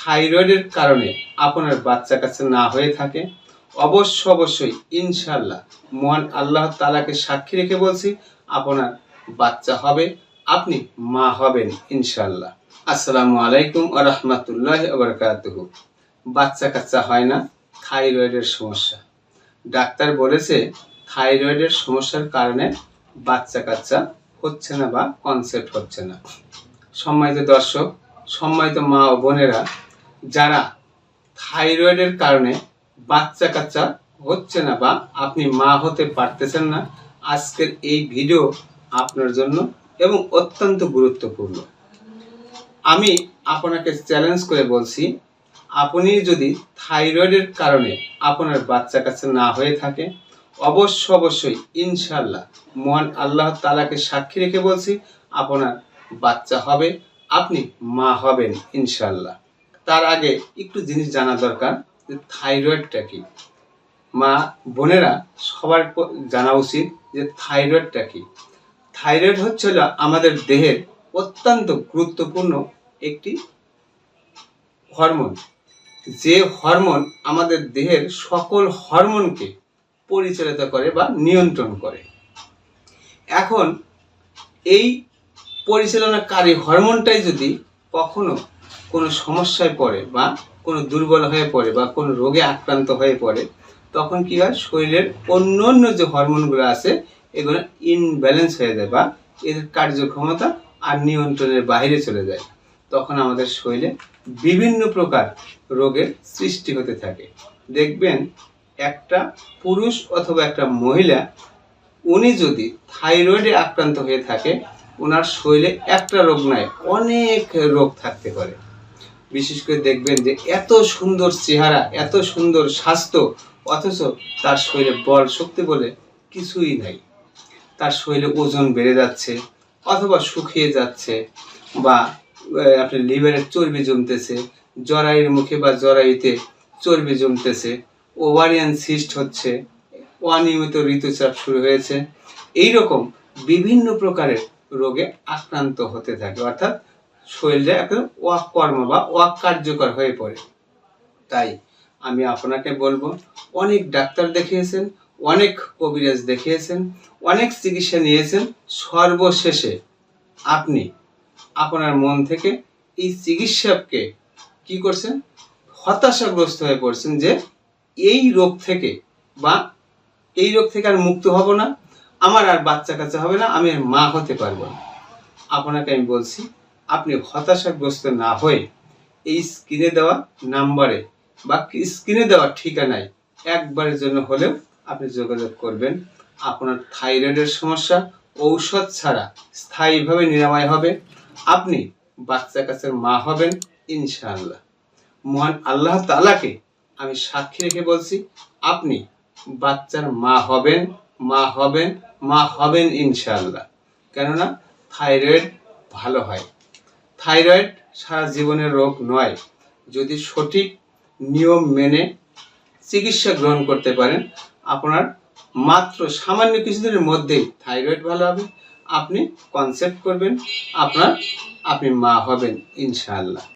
থাইরয়েডের কারণে আপনার বাচ্চা কাছে না হয়ে থাকে, অবশ্য অবশ্যই ইনশাল্লাহ মহান আল্লাহ তালাকে সাক্ষী রেখে বলছি, আপনার বাচ্চা হবে, আপনি মা হবেন ইনশাল্লাহ আসসালামু আলাইকুম আ রহমতুল্লাহ আবরকাতহ বাচ্চা কাচ্চা হয় না, থাইরয়েডের সমস্যা। ডাক্তার বলেছে, থাইরয়েডের সমস্যার কারণে বাচ্চা কাচ্চা হচ্ছে না বা কনসেপ্ট হচ্ছে না। সম্মানিত দর্শক, সম্মানিত মা ও বোনেরা যারা থাইরয়েডের কারণে বাচ্চা কাচ্চা হচ্ছে না বা আপনি মা হতে পারতেছেন না, আজকের এই ভিডিও আপনার জন্য এবং অত্যন্ত গুরুত্বপূর্ণ। আমি আপনাকে চ্যালেঞ্জ করে বলছি, আপনি যদি থাইরয়েডের কারণে আপনার বাচ্চা কাছে না হয়ে থাকে, অবশ্য অবশ্যই ইনশাল্লাহ মহান আল্লাহ তালাকে সাক্ষী রেখে বলছি, আপনার বাচ্চা হবে, আপনি মা হবেন ইনশাল্লাহ তার আগে একটু জিনিস জানা দরকার যে থাইরয়েডটা কি? মা, বোনেরা সবার জানা উচিত যে থাইরয়েডটা কি? থাইরয়েড হচ্ছে আমাদের দেহের অত্যন্ত গুরুত্বপূর্ণ একটি হরমোন। যে হরমোন আমাদের দেহের সকল হরমোনকে পরিচালিত করে বা নিয়ন্ত্রণ করে। এখন এই পরিচালনাকারী হরমোনটাই যদি কখনো কোনো সমস্যায় পড়ে বা কোনো দুর্বল হয়ে পড়ে বা কোনো রোগে আক্রান্ত হয়ে পড়ে, তখন কি হয়? শরীরের অন্য অন্য যে হরমোনগুলো আছে, এগুলো ইনব্যালেন্স হয়ে যায় বা এদের কার্যক্ষমতা আর নিয়ন্ত্রণের বাইরে চলে যায়। তখন আমাদের শরীরে বিভিন্ন প্রকার রোগের সৃষ্টি হতে থাকে। দেখবেন একটা পুরুষ অথবা একটা মহিলা, উনি যদি থাইরয়েডে আক্রান্ত হয়ে থাকে ওনার শরীরে একটা রোগ নয় অনেক রোগ থাকতে পারে। বিশেষ করে দেখবেন যে এত সুন্দর চেহারা, এত সুন্দর স্বাস্থ্য, অথচ তার শরীরে বল শক্তি বলে কিছুই নাই। তার শরীরে ওজন বেড়ে যাচ্ছে, অথবা শুকিয়ে যাচ্ছে, বা আপনার লিভারের চর্বি জমতেছে, জরায়ুর মুখে বা জরায়ুতে চর্বি জমতেছে ওভারিয়ান সিস্ট হচ্ছে, অনিয়মিত ঋতুচাপ শুরু হয়েছে। এই রকম বিভিন্ন প্রকারের রোগে আক্রান্ত হতে থাকে। অর্থাৎ শরীরে একটা ওয়াক কর্ম বা ওয়াক কার্যকর হয়ে পড়ে। তাই আমি আপনাকে বলব, অনেক ডাক্তার দেখিয়েছেন, অনেক কবিরাজ দেখিয়েছেন, অনেক চিকিৎসা নিয়েছেন, সর্বশেষে আপনি আপনার মন থেকে এই চিকিৎসককে কি করছেন? হতাশাগ্রস্ত হয়ে পড়ছেন যে এই রোগ থেকে বা এই রোগ থেকে আর মুক্ত হব না, আমার আর বাচ্চা কাচ্চা হবে না, আমি মা হতে পারব না। আপনাকে আমি বলছি আপনি হতাশাগ্রস্ত না হয়ে এই স্ক্রিনে দেওয়া নাম্বারে বা স্ক্রিনে দেওয়া ঠিকানায় একবারের জন্য হলেও আপনি যোগাযোগ করবেন। আপনার থাইরয়েডের সমস্যা, ঔষধ ছাড়া স্থায়ীভাবে নিরাময় হবে। আপনি বাচ্চা কাছের মা হবেন, ইনশাআল্লাহ। মহান আল্লাহ তালাকে আমি সাক্ষী রেখে বলছি, আপনি বাচ্চার মা হবেন মা হবেন মা হবেন ইনশাআল্লাহ। কেননা, থাইরয়েড ভালো হয়। থাইরয়েড সারা জীবনের রোগ নয়। যদি সঠিক নিয়ম মেনে চিকিৎসা গ্রহণ করতে পারেন, আপনার মাত্র সামান্য কিছুদিনের মধ্যেই থাইরয়েড ভালো হবে। আপনি কনসেপ্ট করবেন, আপনার, আপনি মা হবেন, ইনশাআল্লাহ।